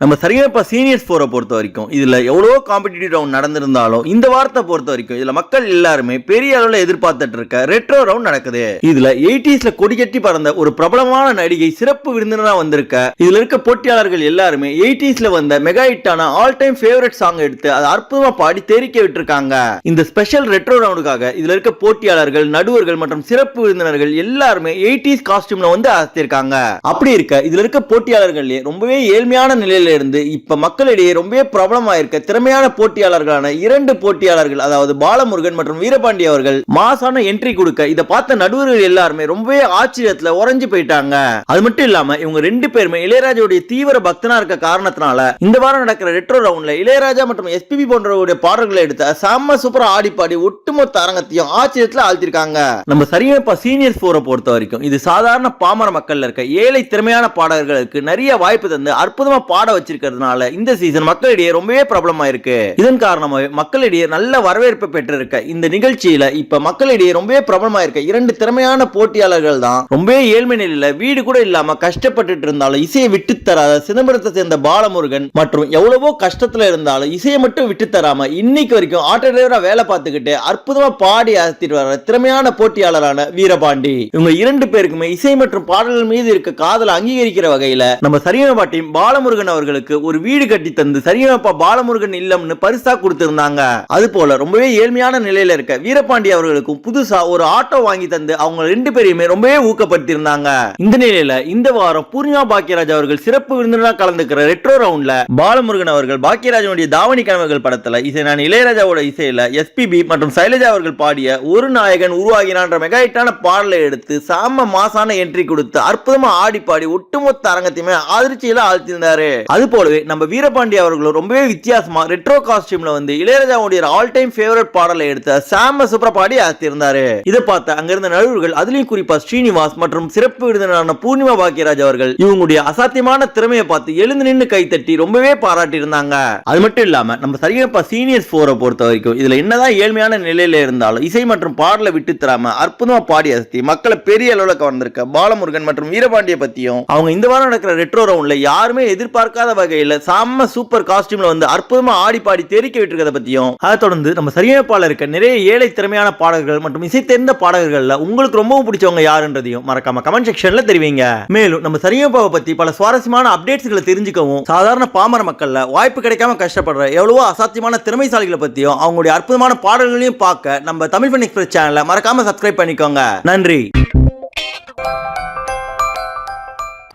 நம்ம சரியாப்பா சீனியர்ஸ் ஃபோரை பொறுத்த வரைக்கும் இதில் எவ்வளோ காம்படிட்டிவ் ரவுண்ட் நடந்திருந்தாலும் இந்த வாரத்தை பொறுத்த வரைக்கும் இதில் மக்கள் எல்லாருமே பெரிய அளவில் எதிர்பார்த்துட்டு இருக்க ரெட்ரோ ரவுண்ட் நடக்குது. இதில் எயிட்டிஸில் கொடி கட்டி பறந்த ஒரு பிரபலமான நடிகை சிறப்பு விருந்தினராக வந்திருக்க இதில் இருக்க போட்டியாளர்கள் எல்லாருமே எயிட்டிஸில் வந்த மெகா ஹிட்டான ஆல் டைம் ஃபேவரட் சாங் எடுத்து அதை அற்புதமாக பாடி தெரிக்க விட்டுருக்காங்க இந்த ஸ்பெஷல் ரெட்ரோ ரவுண்டுக்காக இதில் இருக்க போட்டியாளர்கள் நடுவர்கள் மற்றும் சிறப்பு விருந்தினர்கள் எல்லாருமே எயிட்டிஸ் காஸ்டியூமில் வந்து அசத்திருக்காங்க அப்படி இருக்க இதில் இருக்க போட்டியாளர்களே ரொம்பவே ஏழ்மையான நிலையில் இருந்து இப்ப மக்களிடையே ரொம்பவே பிரபலமா இருக்க திறமையான போட்டியாளர்களான இரண்டு போட்டியாளர்கள் அதாவது பாலமுருகன் மற்றும் வீரபாண்டி அவர்கள் மாசான என்ட்ரி கொடுக்க இதை பார்த்த நடுவர்கள் எல்லாருமே ரொம்பவே ஆச்சரியத்துல உறைஞ்சு போயிட்டாங்க. அது மட்டும் இல்லாம இவங்க ரெண்டு பேருமே இளையராஜாவுடைய தீவிர பக்தனா இருக்க காரணத்தினால இந்த வாரம் நடக்கிற ரெட்ரோ ரவுண்ட்ல இளையராஜா மற்றும் எஸ்பிபி போன்றவருடைய பாடல்களை எடுத்த செம்ம சூப்பரா ஆடி பாடி ஒட்டுமொத்த அரங்கத்தையும் ஆச்சரியத்துல ஆழ்த்திருக்காங்க. நம்ம சரியா சீனியர்ஸ் போரை பொறுத்த வரைக்கும் இது சாதாரண பாமர மக்கள்ல இருக்க ஏழை திறமையான பாடகர்களுக்கு நிறைய வாய்ப்பு தந்து அற்புதமா பாட வச்சிருக்கிறதுனால இந்த சீசன் மக்களிடையே ரொம்பவே பிரபலமா இருக்கு இதன் காரணமாகவே மக்களிடையே நல்ல வரவேற்பு பெற்றிருக்க இந்த நிகழ்ச்சியில இப்ப மக்களிடையே ரொம்பவே பிரபலமா இருக்க இரண்டு திறமையான போட்டியாளர்கள் தான் ரொம்பவே ஏழ்மை நிலையில வீடு கூட இல்லாம கஷ்டப்பட்டுட்டு இருந்தாலும் இசையை விட்டு தராத சிதம்பரத்தை சேர்ந்த பாலமுருகன் மற்றும் எவ்வளவோ கஷ்டத்துல இருந்தாலும் இசையை மட்டும் விட்டு தராம இன்னைக்கு வரைக்கும் ஆட்டோ டிரைவரா வேலை பார்த்துக்கிட்டு அற்புதமா பாடி அசத்திட்டு வர திறமையான போட்டியாளரான வீரபாண்டி. இவங்க இரண்டு பேருக்குமே இசை மற்றும் பாடல்கள் மீது இருக்க காதலை அங்கீகரிக்கிற வகையில நம்ம சரியான பாட்டியும் பாலமுருகன் அவர்கள் அவர்களுக்கு ஒரு வீடு கட்டி தந்து சரியனப்பா பாலமுருகன் இல்லம்னு பரிசா கொடுத்திருந்தாங்க. அது போல ரொம்பவே ஏழ்மையான நிலையில இருக்க வீரபாண்டி அவர்களுக்கும் புதுசா ஒரு ஆட்டோ வாங்கி தந்து அவங்க ரெண்டு பேரையுமே ரொம்பவே ஊக்கப்படுத்தியிருந்தாங்க. இந்த நிலையில இந்த வாரம் பூர்ணிமா பாக்கியராஜ் அவர்கள் சிறப்பு விருந்தினராக கலந்துக்கிற ரெட்ரோ ரவுண்ட்ல பாலமுருகன் அவர்கள் பாக்கியராஜனுடைய தாவணி கனவுகள் படத்துல இசை நான் இளையராஜாவோட இசையில எஸ்பிபி மற்றும் சைலஜா அவர்கள் பாடிய ஒரு நாயகன் உருவாகினான்ற மெகாஹிட்டான பாடலை எடுத்து சாம மாசான என்ட்ரி கொடுத்து அற்புதமா ஆடி பாடி ஒட்டுமொத்த அரங்கத்தையுமே அதிர்ச்சியில ஆழ்த்திருந்தாரு அது போலவே நம்ம வீரபாண்டி அவர்களும் ரொம்பவே வித்தியாசமா ரெட்ரோ காஸ்டியூமில் வந்து இளையராஜாவுடைய ஆல் டைம் ஃபேவரட் பாடலை எடுத்த சாம சூப்பரா பாடி ஆழ்த்திருந்தாரு இதை பார்த்த அங்கிருந்த நடுவர்கள் அதுலேயும் குறிப்பா ஸ்ரீனிவாஸ் மற்றும் சிறப்பு விருந்தினரான பூர்ணிமா பாக்கியராஜ் அவர்கள் இவங்களுடைய அசாத்தியமான திறமையை பார்த்து எழுந்து நின்று கைத்தட்டி ரொம்பவே பாராட்டி இருந்தாங்க அது மட்டும் இல்லாம நம்ம சரியப்பா சீனியர்ஸ் ஃபோரை பொறுத்த வரைக்கும் இதுல என்னதான் ஏழ்மையான நிலையில இருந்தாலும் இசை மற்றும் பாடலை விட்டு தராம அற்புதமா பாடி அசத்தி மக்களை பெரிய அளவில் கவர்ந்திருக்க பாலமுருகன் மற்றும் வீரபாண்டிய பத்தியும் அவங்க இந்த வாரம் நடக்கிற ரெட்ரோ ரவுண்ட்ல யாருமே எதிர்பார்க்காத வகையில் செம்ம சூப்பர் காஸ்டியூம்ல வந்து அற்புதமா ஆடி பாடி தெரிக்க விட்டுருக்கதை பத்தியும் அதை தொடர்ந்து நம்ம சரியப்பால இருக்க நிறைய ஏழை திறமையான பாடகர்கள் மற்றும் இசை தெரிந்த பாடகர்கள்ல உங்களுக்கு ரொம்பவும் பிடிச்சவங்க யாருன்றதையும் மறக்காம கமெண்ட் செக்ஷன்ல தெரிவிங்க. மேலும் நம்ம சரியப்பாவை பத்தி பல சுவாரஸ்யமான அப்டேட்ஸ்களை தெரிஞ்சுக்கவும் சாதாரண பாமர மக்கள்ல வாய்ப்பு கிடைக்காம கஷ்டப்படுற எவ்வளவோ அசாத்தியமான திறமைசாலிகளை பத்தியும் அவங்களுடைய அற்புதமான பாடல்களையும் பார்க்க நம்ம தமிழ் ஃபன் எக்ஸ்பிரஸ் சேனலை மறக்காம சப்ஸ்கிரைப் பண்ணிக்கோங்க. நன்றி.